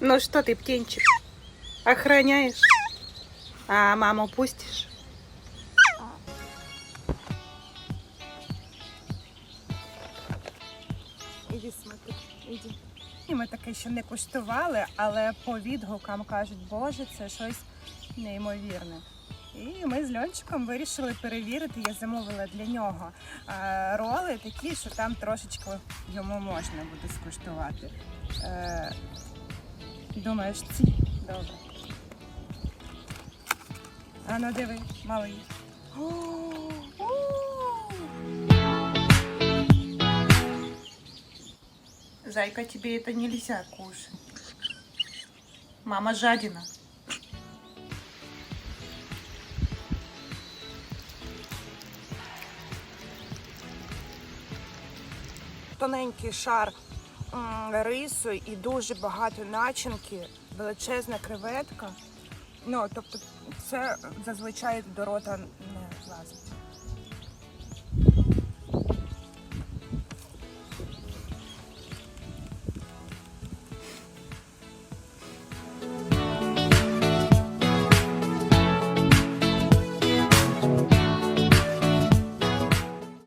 Ну что ты, птенчик, охраняешь? А маму пустишь? Іди смотри, іди. І ми таке ще не куштували, але по відгукам кажуть, боже, це щось неймовірне. І ми з Льончиком вирішили перевірити. Я замовила для нього е, роли такі, що там трошечки йому можна буде скуштувати. Думаєш, ці? Добре. А ну диви, малий. Зайка, тебе это нельзя кушать. Мама жадина. Тоненький шар рису і дуже багато начинки, величезна креветка. Ну, тобто, це зазвичай до рота не влазить.